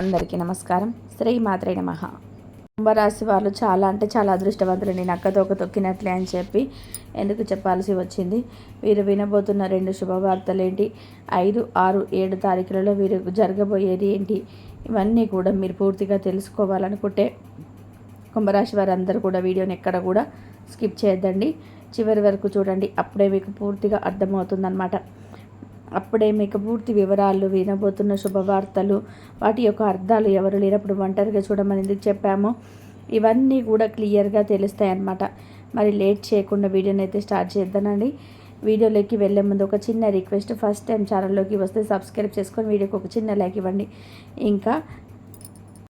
అందరికీ నమస్కారం. శ్రీ మాత్రే నమ. కుంభరాశి వాళ్ళు చాలా అంటే చాలా అదృష్టవంతులండి నక్కతోక తొక్కినట్లే అని చెప్పి ఎందుకు చెప్పాల్సి వచ్చింది? వీరు వినబోతున్న రెండు శుభవార్తలు ఏంటి? ఐదు ఆరు ఏడు తారీఖులలో వీరు జరగబోయేది ఏంటి? ఇవన్నీ కూడా మీరు పూర్తిగా తెలుసుకోవాలనుకుంటే కుంభరాశి వారందరూ కూడా వీడియోని ఎక్కడ కూడా స్కిప్ చేయొద్దండి. చివరి వరకు చూడండి. అప్పుడే మీకు పూర్తిగా అర్థమవుతుందన్నమాట. అప్పుడే మీకు పూర్తి వివరాలు వినబోతున్న శుభవార్తలు వాటి యొక్క అర్థాలు ఎవరు లేనప్పుడు ఒంటరిగా చూడమని చెప్పామో? ఇవన్నీ కూడా క్లియర్గా తెలుస్తాయి అన్నమాట మరి లేట్ చేయకుండా వీడియోని అయితే స్టార్ట్ చేద్దానండి వీడియోలోకి వెళ్ళే ముందు ఒక చిన్న రిక్వెస్ట్ ఫస్ట్ టైం ఛానల్లోకి వస్తే సబ్స్క్రైబ్ చేసుకొని వీడియోకి ఒక చిన్న లైక్ ఇవ్వండి. ఇంకా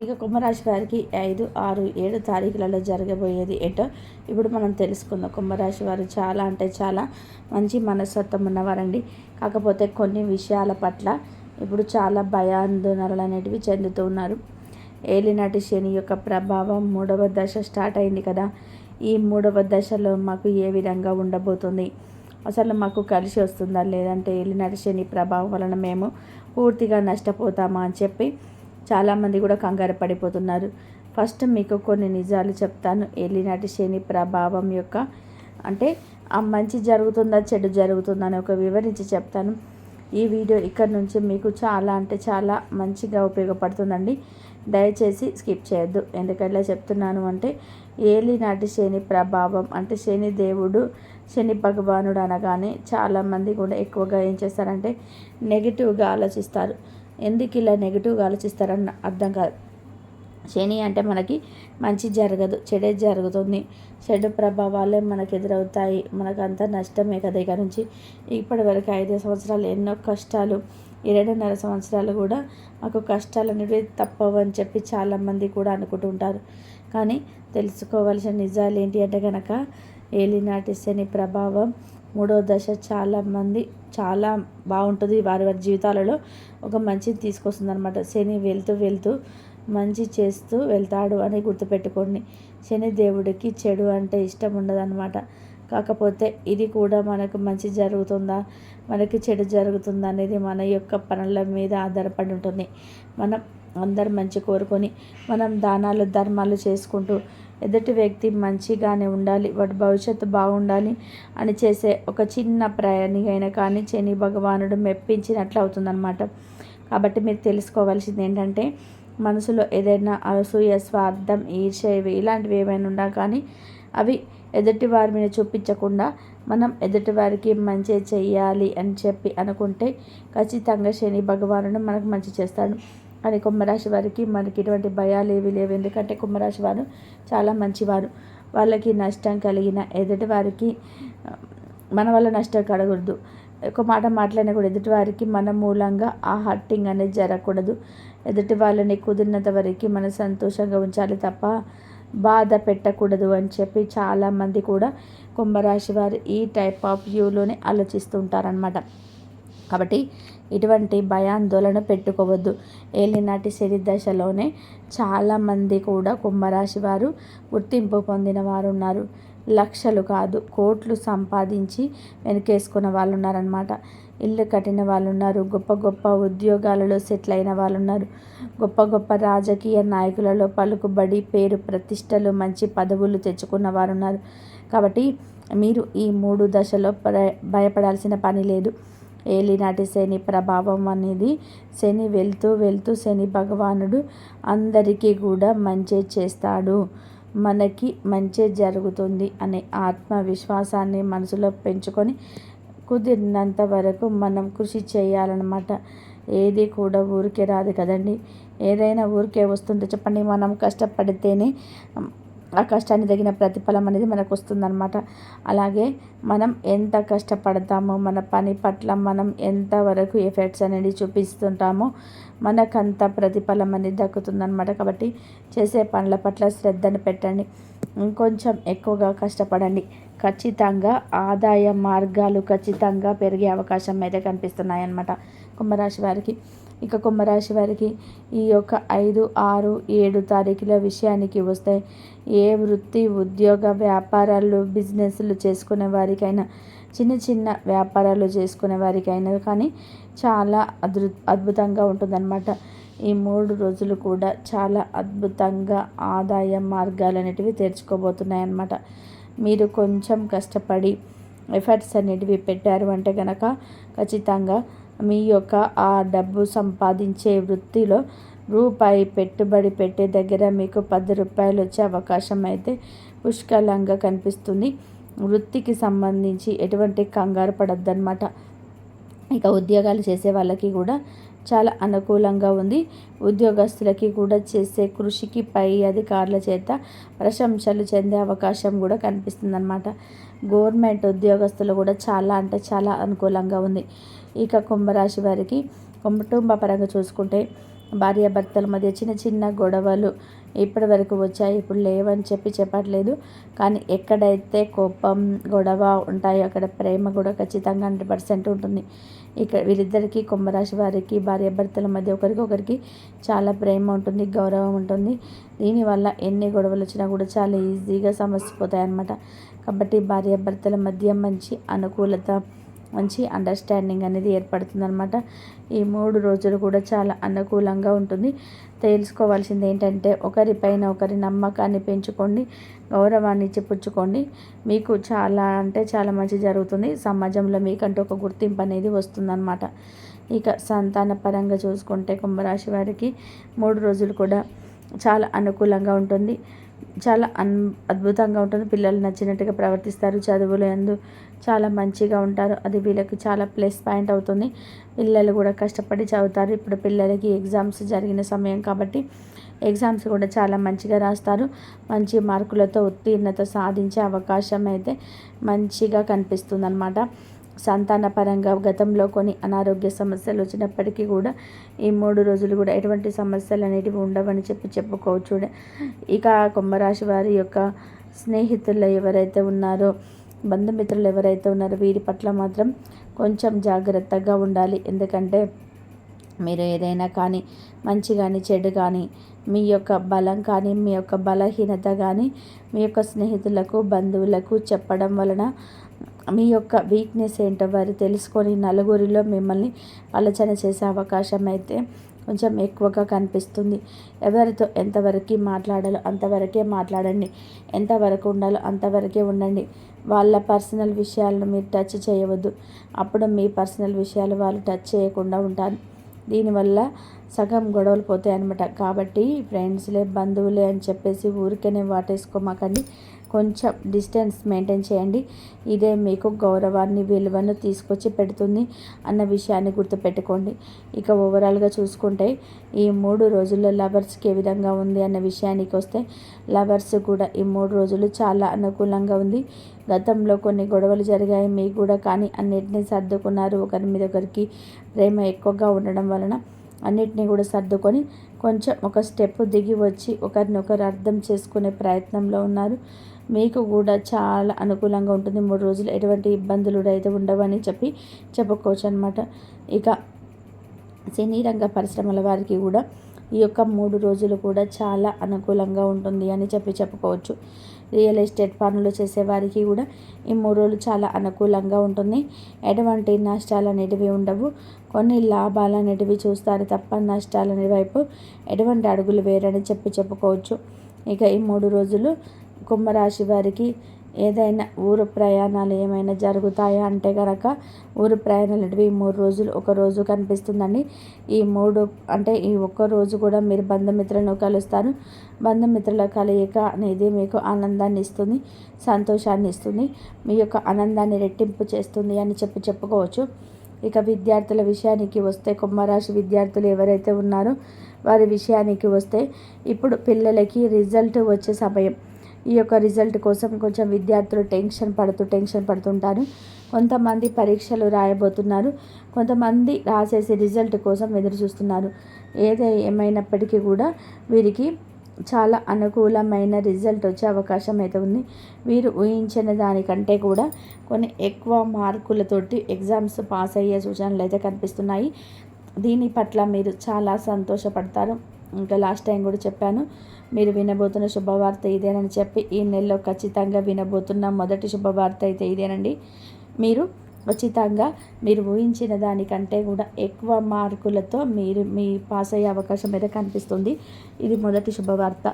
ఇక కుంభరాశి వారికి ఐదు ఆరు ఏడు తారీఖులలో జరగబోయేది ఏంటో ఇప్పుడు మనం తెలుసుకుందాం. కుంభరాశి వారు చాలా అంటే చాలా మంచి మనస్తత్వం ఉన్నవారండి. కాకపోతే కొన్ని విషయాల పట్ల ఇప్పుడు చాలా భయాందోళనలు అనేటివి చెందుతూ ఉన్నారు. ఏలినాటి శని యొక్క ప్రభావం మూడవ దశ స్టార్ట్ అయింది కదా. ఈ మూడవ దశలో మాకు ఏ విధంగా ఉండబోతుంది? అసలు మాకు కలిసి వస్తుందా? లేదంటే ఏలినాటి శని ప్రభావం వలన మేము పూర్తిగా నష్టపోతామా అని చెప్పి చాలామంది కూడా కంగారు పడిపోతున్నారు. ఫస్ట్ మీకు కొన్ని నిజాలు చెప్తాను. ఏలినాటి శని ప్రభావం యొక్క అంటే ఆ మంచి జరుగుతుందా చెడు జరుగుతుందా అని ఒక వివరించి చెప్తాను. ఈ వీడియో ఇక్కడ నుంచి మీకు చాలా అంటే చాలా మంచిగా ఉపయోగపడుతుందండి. దయచేసి స్కిప్ చేయొద్దు. ఎందుకంటే చెప్తున్నాను అంటే ఏలినాటి శని ప్రభావం అంటే శని దేవుడు శని భగవానుడు అనగానే చాలామంది కూడా ఎక్కువగా ఏం చేస్తారంటే నెగిటివ్గా ఆలోచిస్తారు. ఎందుకు ఇలా నెగిటివ్గా ఆలోచిస్తారని అర్థం కాదు. శని అంటే మనకి మంచి జరగదు చెడే జరుగుతుంది. చెడు ప్రభావాలే మనకు ఎదురవుతాయి. మనకు అంత నష్టమే కదా ఇక నుంచి. ఇప్పటి వరకు ఐదు సంవత్సరాలు ఎన్నో కష్టాలు ఏడున్నర సంవత్సరాలు కూడా మాకు కష్టాలు అనేవి తప్పవని చెప్పి చాలామంది కూడా అనుకుంటుంటారు. కానీ తెలుసుకోవాల్సిన నిజాలు ఏంటి అంటే కనుక ఏలినాటి శని ప్రభావం మూడో దశ చాలామంది చాలా బాగుంటుంది వారి వారి జీవితాలలో. ఒక మంచిని తీసుకొస్తుంది అనమాట శని వెళ్తూ వెళ్తూ మంచి చేస్తూ వెళ్తాడు అని గుర్తుపెట్టుకోండి. శని దేవుడికి చెడు అంటే ఇష్టం ఉండదన్నమాట. కాకపోతే ఇది కూడా మనకు మంచి జరుగుతుందా? మనకి చెడు జరుగుతుందా అనేది మన యొక్క పనుల మీద ఆధారపడి ఉంటుంది. మనం అందరు మంచి కోరుకొని మనం దానాలు ధర్మాలు చేసుకుంటూ ఎదుటి వ్యక్తి మంచిగానే ఉండాలి వాటి భవిష్యత్తు బాగుండాలి అని చేసే ఒక చిన్న ప్రయాణికైనా కానీ శని భగవానుడు మెప్పించినట్లు అవుతుందన్నమాట. కాబట్టి మీరు తెలుసుకోవాల్సింది ఏంటంటే మనసులో ఏదైనా అసూయ స్వార్థం ఈర్ష్య ఇలాంటివి ఏమైనా ఉన్నా కానీ అవి ఎదుటి వారి మీద చూపించకుండా మనం ఎదుటి వారికి మంచి చెయ్యాలి అని చెప్పి అనుకుంటే ఖచ్చితంగా శని భగవానుడు మనకు మంచి చేస్తాడు. కానీ కుంభరాశి వారికి మనకి ఇటువంటి భయాలు ఏవి లేవు. ఎందుకంటే కుంభరాశి వారు చాలా మంచివారు. వాళ్ళకి నష్టం కలిగిన ఎదుటి వారికి మన వల్ల నష్టం కలగకూడదు. ఒక మాట మాట్లాడినా కూడా ఎదుటి వారికి మన మూలంగా ఆ హర్టింగ్ అనేది జరగకూడదు. ఎదుటి వాళ్ళని కుదిరినంత వరకు మనం సంతోషంగా ఉంచాలి తప్ప బాధ పెట్టకూడదు అని చెప్పి చాలామంది కూడా కుంభరాశి వారు ఈ టైప్ ఆఫ్ వ్యూలోనే ఆలోచిస్తుంటారనమాట కాబట్టి ఇటువంటి భయాందోళన పెట్టుకోవద్దు. ఏలినాటి శని దశలోనే చాలామంది కూడా కుంభరాశి వారు గుర్తింపు పొందిన వారు ఉన్నారు లక్షలు కాదు కోట్లు సంపాదించి వెనకేసుకున్న వాళ్ళు ఉన్నారనమాట ఇల్లు కట్టిన వాళ్ళు ఉన్నారు గొప్ప గొప్ప ఉద్యోగాలలో సెటిల్ అయిన వాళ్ళు ఉన్నారు గొప్ప గొప్ప రాజకీయ నాయకులలో పలుకుబడి పేరు ప్రతిష్టలు మంచి పదవులు తెచ్చుకున్న వారు ఉన్నారు కాబట్టి మీరు ఈ మూడు దశలో భయపడాల్సిన పని లేదు. ఏలినాటి శని ప్రభావం అనేది శని వెళ్తూ వెళ్తూ శని భగవానుడు అందరికీ కూడా మంచి చేస్తాడు. మనకి మంచి జరుగుతుంది అనే ఆత్మవిశ్వాసాన్ని మనసులో పెంచుకొని కుదిరినంత వరకు మనం కృషి చేయాలన్నమాట. ఏది కూడా ఊరికే రాదు కదండి. ఏదైనా ఊరికే వస్తుంటే చెప్పండి. మనం కష్టపడితేనే ఆ కష్టాన్ని తగిన ప్రతిఫలం అనేది మనకు వస్తుందన్నమాట అలాగే మనం ఎంత కష్టపడతామో మన పని పట్ల మనం ఎంతవరకు ఎఫెక్ట్స్ అనేది చూపిస్తుంటామో మనకంత ప్రతిఫలం అనేది దక్కుతుందన్నమాట. కాబట్టి చేసే పనుల పట్ల శ్రద్ధను పెట్టండి. ఇంకొంచెం ఎక్కువగా కష్టపడండి. ఖచ్చితంగా ఆదాయ మార్గాలు ఖచ్చితంగా పెరిగే అవకాశం అయితే కనిపిస్తున్నాయి అన్నమాట కుంభరాశి వారికి. ఇక కుంభరాశి వారికి ఈ యొక్క ఐదు ఆరు ఏడు తారీఖుల విషయానికి వస్తే ఏ వృత్తి ఉద్యోగ వ్యాపారాలు బిజినెస్లు చేసుకునే వారికైనా చిన్న చిన్న వ్యాపారాలు చేసుకునే వారికైనా కానీ చాలా అద్భు అద్భుతంగా ఉంటుందన్నమాట. ఈ మూడు రోజులు కూడా చాలా అద్భుతంగా ఆదాయ మార్గాలు అనేటివి తెరుచుకోబోతున్నాయి అన్నమాట మీరు కొంచెం కష్టపడి ఎఫర్ట్స్ అనేటివి పెట్టారు అంటే కనుక ఖచ్చితంగా మీ యొక్క ఆ డబ్బు సంపాదించే వృత్తిలో రూపాయి పెట్టుబడి పెట్టే దగ్గర మీకు పది రూపాయలు వచ్చే అవకాశం అయితే పుష్కలంగా కనిపిస్తుంది. వృత్తికి సంబంధించి ఎటువంటి కంగారు పడద్దనమాట ఇక ఉద్యోగాలు చేసే వాళ్ళకి కూడా చాలా అనుకూలంగా ఉంది. ఉద్యోగస్తులకి కూడా చేసే కృషికి పై అధికారుల చేత ప్రశంసలు చెందే అవకాశం కూడా కనిపిస్తుంది అనమాట గవర్నమెంట్ ఉద్యోగస్తులు కూడా చాలా అంటే చాలా అనుకూలంగా ఉంది. ఇక కుంభరాశి వారికి కుటుంబ పరంగా చూసుకుంటే భార్యాభర్తల మధ్య చిన్న చిన్న గొడవలు ఇప్పటి వరకు వచ్చాయి. ఇప్పుడు లేవని చెప్పి చెప్పట్లేదు. కానీ ఎక్కడైతే కోపం గొడవ ఉంటాయో అక్కడ ప్రేమ కూడా ఖచ్చితంగా హండ్రెడ్ పర్సెంట్ ఉంటుంది. ఇక్కడ వీరిద్దరికి కుంభరాశి వారికి భార్యాభర్తల మధ్య ఒకరికొకరికి చాలా ప్రేమ ఉంటుంది గౌరవం ఉంటుంది. దీనివల్ల ఎన్ని గొడవలు వచ్చినా కూడా చాలా ఈజీగా సమస్య పోతాయి అన్నమాట కాబట్టి భార్యాభర్తల మధ్య మంచి అనుకూలత మంచి అండర్స్టాండింగ్ అనేది ఏర్పడుతుందనమాట ఈ మూడు రోజులు కూడా చాలా అనుకూలంగా ఉంటుంది. తెలుసుకోవాల్సింది ఏంటంటే ఒకరిపైన ఒకరి నమ్మకాన్ని పెంచుకోండి గౌరవాన్ని చెప్పుచ్చుకోండి మీకు చాలా అంటే చాలా మంచి జరుగుతుంది. సమాజంలో మీకంటూ ఒక గుర్తింపు అనేది వస్తుందన్నమాట. ఇక సంతాన పరంగా చూసుకుంటే కుంభరాశి వారికి మూడు రోజులు కూడా చాలా అనుకూలంగా ఉంటుంది. చాలా అన్ అద్భుతంగా ఉంటుంది. పిల్లలు నచ్చినట్టుగా ప్రవర్తిస్తారు. చదువులు ఎందు చాలా మంచిగా ఉంటారు. అది వీళ్ళకి చాలా ప్లస్ పాయింట్ అవుతుంది. పిల్లలు కూడా కష్టపడి చదువుతారు. ఇప్పుడు పిల్లలకి ఎగ్జామ్స్ జరిగిన సమయం కాబట్టి ఎగ్జామ్స్ కూడా చాలా మంచిగా రాస్తారు. మంచి మార్కులతో ఉత్తీర్ణత సాధించే అవకాశం అయితే మంచిగా కనిపిస్తుంది అనమాట సంతానపరంగా గతంలో కొన్ని అనారోగ్య సమస్యలు వచ్చినప్పటికీ కూడా ఈ మూడు రోజులు కూడా ఎటువంటి సమస్యలు అనేటివి ఉండవని చెప్పి చెప్పుకోవచ్చు. ఇక కుంభరాశి వారి యొక్క స్నేహితులు ఎవరైతే ఉన్నారో బంధుమిత్రులు ఎవరైతే ఉన్నారో వీరి పట్ల మాత్రం కొంచెం జాగ్రత్తగా ఉండాలి. ఎందుకంటే మీరు ఏదైనా కానీ మంచి కానీ చెడు కానీ మీ యొక్క బలం కానీ మీ యొక్క బలహీనత కానీ మీ యొక్క స్నేహితులకు బంధువులకు చెప్పడం వలన మీ యొక్క వీక్నెస్ ఏంటో వారు తెలుసుకొని నలుగురిలో మిమ్మల్ని ఆలోచన చేసే అవకాశం అయితే కొంచెం ఎక్కువగా కనిపిస్తుంది. ఎవరితో ఎంతవరకు మాట్లాడాలో అంతవరకే మాట్లాడండి. ఎంతవరకు ఉండాలో అంతవరకే ఉండండి. వాళ్ళ పర్సనల్ విషయాలను మీరు టచ్ చేయవద్దు. అప్పుడు మీ పర్సనల్ విషయాలు వాళ్ళు టచ్ చేయకుండా ఉంటారు. దీనివల్ల సగం గొడవలు పోతాయి అనమాట కాబట్టి ఫ్రెండ్స్లే బంధువులే అని చెప్పేసి ఊరికేనే వాటేసుకోమాకండి. కొంచెం డిస్టెన్స్ మెయింటైన్ చేయండి. ఇదే మీకు గౌరవాన్ని విలువను తీసుకొచ్చి పెడుతుంది అన్న విషయాన్ని గుర్తుపెట్టుకోండి. ఇక ఓవరాల్గా చూసుకుంటే ఈ మూడు రోజుల్లో లవర్స్కి ఏ విధంగా ఉంది అన్న విషయానికి వస్తే లవర్స్ కూడా ఈ మూడు రోజులు చాలా అనుకూలంగా ఉంది. గతంలో కొన్ని గొడవలు జరిగాయి మీకు కూడా కానీ అన్నిటినీ సర్దుకున్నారు. ఒకరి మీద ఒకరికి ప్రేమ ఎక్కువగా ఉండడం వలన అన్నిటినీ కూడా సర్దుకొని కొంచెం ఒక స్టెప్ దిగి వచ్చి ఒకరినొకరు అర్థం చేసుకునే ప్రయత్నంలో ఉన్నారు. మీకు కూడా చాలా అనుకూలంగా ఉంటుంది. మూడు రోజులు ఎటువంటి ఇబ్బందులు అయితే ఉండవని చెప్పి చెప్పుకోవచ్చు అనమాట ఇక సినీ రంగ పరిశ్రమల వారికి కూడా ఈ యొక్క మూడు రోజులు కూడా చాలా అనుకూలంగా ఉంటుంది అని చెప్పి చెప్పుకోవచ్చు. రియల్ ఎస్టేట్ పనులు చేసేవారికి కూడా ఈ మూడు రోజులు చాలా అనుకూలంగా ఉంటుంది. ఎటువంటి నష్టాలు అనేటివి ఉండవు. కొన్ని లాభాలు అనేటివి చూస్తారు తప్ప నష్టాలు అనే వైపు ఎటువంటి అడుగులు వేరని చెప్పి చెప్పుకోవచ్చు. ఇక ఈ మూడు రోజులు కుంభరాశి వారికి ఏదైనా ఊరు ప్రయాణాలు ఏమైనా జరుగుతాయా అంటే కనుక ఊరు ప్రయాణాలు అనేవి మూడు రోజులు ఒక రోజు కనిపిస్తుందండి. ఈ మూడు అంటే ఈ ఒక్క రోజు కూడా మీరు బంధుమిత్రులను కలుస్తారు. బంధుమిత్రుల కలయిక అనేది మీకు ఆనందాన్ని ఇస్తుంది సంతోషాన్ని ఇస్తుంది మీ యొక్క ఆనందాన్ని రెట్టింపు చేస్తుంది అని చెప్పి చెప్పుకోవచ్చు. ఇక విద్యార్థుల విషయానికి వస్తే కుంభరాశి విద్యార్థులు ఎవరైతే ఉన్నారో వారి విషయానికి వస్తే ఇప్పుడు పిల్లలకి రిజల్ట్ వచ్చే సమయం. ఈ యొక్క రిజల్ట్ కోసం కొంచెం విద్యార్థులు టెన్షన్ పడుతూ టెన్షన్ పడుతుంటారు. కొంతమంది పరీక్షలు రాయబోతున్నారు. కొంతమంది రాసేసి రిజల్ట్ కోసం ఎదురు చూస్తున్నారు ఏదే ఏమైనప్పటికీ కూడా వీరికి చాలా అనుకూలమైన రిజల్ట్ వచ్చే అవకాశం అయితే ఉంది. వీరు ఊహించిన దానికంటే కూడా కొన్ని ఎక్కువ మార్కులతోటి ఎగ్జామ్స్ పాస్ అయ్యే సూచనలు అయితే కనిపిస్తున్నాయి. దీని పట్ల మీరు చాలా సంతోషపడతారు. ఇంకా లాస్ట్ టైం కూడా చెప్పాను. మీరు వినబోతున్న శుభవార్త ఇదేనని చెప్పి ఈ నెలలో ఖచ్చితంగా వినబోతున్న మొదటి శుభవార్త అయితే ఇదేనండి. మీరు ఖచ్చితంగా మీరు ఊహించిన దానికంటే కూడా ఎక్కువ మార్కులతో మీరు మీ పాస్ అయ్యే అవకాశం అయితే కనిపిస్తుంది. ఇది మొదటి శుభవార్త.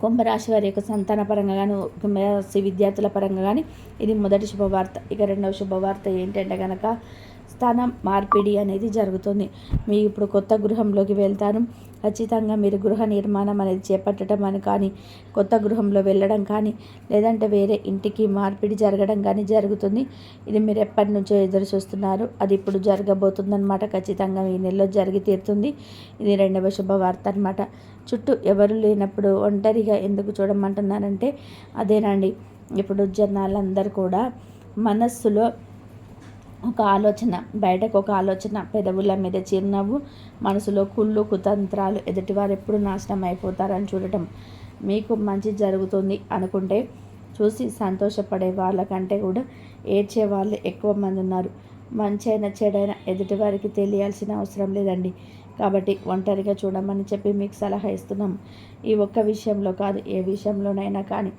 కుంభరాశి వారి యొక్క సంతాన పరంగా కానీ విద్యార్థుల పరంగా కానీ ఇది మొదటి శుభవార్త. ఇక రెండవ శుభవార్త ఏంటంటే కనుక స్థానం మార్పిడి అనేది జరుగుతుంది. మీ ఇప్పుడు కొత్త గృహంలోకి వెళ్తారు ఖచ్చితంగా మీరు గృహ నిర్మాణం అనేది చేపట్టడం అని కానీ కొత్త గృహంలో వెళ్ళడం కానీ లేదంటే వేరే ఇంటికి మార్పిడి జరగడం కానీ జరుగుతుంది. ఇది మీరు ఎప్పటి నుంచో ఎదురు చూస్తున్నారు. అది ఇప్పుడు జరగబోతుందన్నమాట. ఖచ్చితంగా ఈ నెలలో జరిగి తీరుతుంది. ఇది రెండవ శుభవార్త అనమాట చుట్టూ ఎవరు లేనప్పుడు ఒంటరిగా ఎందుకు చూడమంటున్నారంటే అదేనండి. ఇప్పుడు జనాలందరూ కూడా మనస్సులో ఒక ఆలోచన బయటకు ఒక ఆలోచన పెదవుల మీద చిరునవ్వు మనసులో కుళ్ళు కుతంత్రాలు ఎదుటివారు ఎప్పుడు నాశనం అయిపోతారని చూడటం. మీకు మంచి జరుగుతుంది అనుకుంటే చూసి సంతోషపడే వాళ్ళకంటే కూడా ఏడ్చే వాళ్ళు ఎక్కువ మంది ఉన్నారు. మంచైన చెడైన ఎదుటివారికి తెలియాల్సిన అవసరం లేదండి. కాబట్టి ఒంటరిగా చూడమని చెప్పి మీకు సలహా ఇస్తున్నాం. ఈ ఒక్క విషయంలో కాదు ఏ విషయంలోనైనా కానీ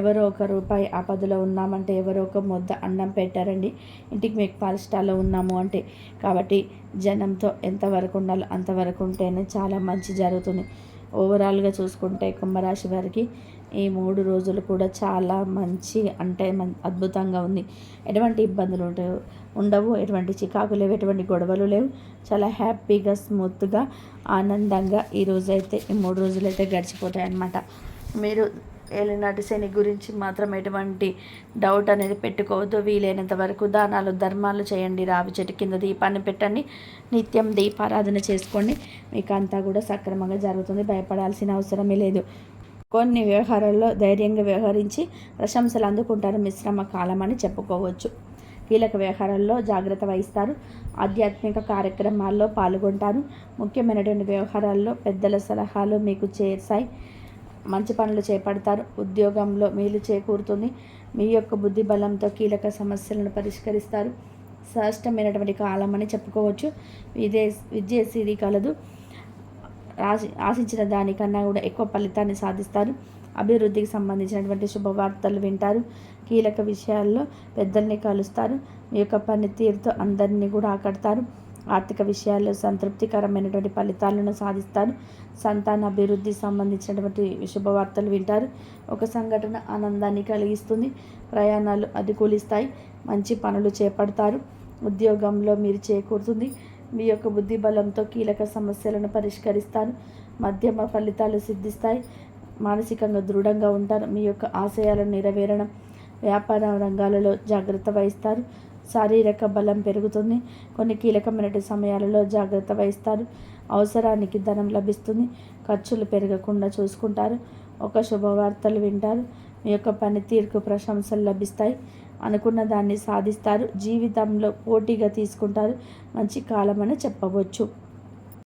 ఎవరో ఒక రూపాయి ఆపదలో ఉన్నామంటే ఎవరో ఒక ముద్ద అన్నం పెట్టారండి. ఇంటికి మీకు పాలిస్టాల్లో ఉన్నాము అంటే. కాబట్టి జనంతో ఎంతవరకు ఉండాలో అంతవరకు ఉంటేనే చాలా మంచి జరుగుతుంది. ఓవరాల్గా చూసుకుంటే కుంభరాశి వారికి ఈ మూడు రోజులు కూడా చాలా మంచి అంటే అద్భుతంగా ఉంది. ఎటువంటి ఇబ్బందులు ఉండవు ఎటువంటి చికాకు లేవు ఎటువంటి గొడవలు లేవు. చాలా హ్యాపీగా స్మూత్గా ఆనందంగా ఈ అయితే ఈ మూడు రోజులు అయితే గడిచిపోతాయి అన్నమాట మీరు ఏలినాటి శని గురించి మాత్రం ఎటువంటి డౌట్ అనేది పెట్టుకోవద్దు. వీలైనంత వరకు దానాలు ధర్మాలు చేయండి. రావి చెట్టు కింద దీపాన్ని పెట్టండి. నిత్యం దీపారాధన చేసుకోండి. మీకు అంతా కూడా సక్రమంగా జరుగుతుంది. భయపడాల్సిన అవసరమే లేదు. కొన్ని వ్యవహారాల్లో ధైర్యంగా వ్యవహరించి ప్రశంసలు అందుకుంటారు. మిశ్రమ కాలం అని చెప్పుకోవచ్చు. కీలక వ్యవహారాల్లో జాగ్రత్త వహిస్తారు. ఆధ్యాత్మిక కార్యక్రమాల్లో పాల్గొంటారు. ముఖ్యమైనటువంటి వ్యవహారాల్లో పెద్దల సలహాలు మీకు చేర్చాయి. మంచి పనులు చేపడతారు. ఉద్యోగంలో మేలు చేకూరుతుంది. మీ యొక్క బుద్ధి బలంతో కీలక సమస్యలను పరిష్కరిస్తారు. శ్రేష్టమైనటువంటి కాలం అని చెప్పుకోవచ్చు. విదే విద్యాసిరి కలదు. ఆశి ఆశించిన దానికన్నా కూడా ఎక్కువ ఫలితాన్ని సాధిస్తారు. అభివృద్ధికి సంబంధించినటువంటి శుభవార్తలు వింటారు. కీలక విషయాల్లో పెద్దల్ని కలుస్తారు. మీ యొక్క పనితీరుతో అందరినీ కూడా ఆకడతారు. ఆర్థిక విషయాల్లో సంతృప్తికరమైనటువంటి ఫలితాలను సాధిస్తారు సంతాన అభివృద్ధి సంబంధించినటువంటి శుభవార్తలు వింటారు. ఒక సంఘటన ఆనందాన్ని కలిగిస్తుంది. ప్రయాణాలు అధికూలిస్తాయి మంచి పనులు చేపడతారు. ఉద్యోగంలో మీరు చేకూరుతుంది. మీ యొక్క బుద్ధి బలంతో కీలక సమస్యలను పరిష్కరిస్తారు మధ్యమ ఫలితాలు సిద్ధిస్తాయి. మానసికంగా దృఢంగా ఉంటారు. మీ యొక్క ఆశయాలను నెరవేరడం వ్యాపార రంగాలలో జాగ్రత్త వహిస్తారు. శారీరక బలం పెరుగుతుంది. కొన్ని కీలకమైన సమయాలలో జాగ్రత్త వహిస్తారు. అవసరానికి ధనం లభిస్తుంది. ఖర్చులు పెరగకుండా చూసుకుంటారు. ఒక శుభవార్తలు వింటారు. మీ యొక్క పనితీరుకు ప్రశంసలు లభిస్తాయి. అనుకున్న దాన్ని సాధిస్తారు. జీవితంలో పోటీగా తీసుకుంటారు. మంచి కాలం అని చెప్పవచ్చు.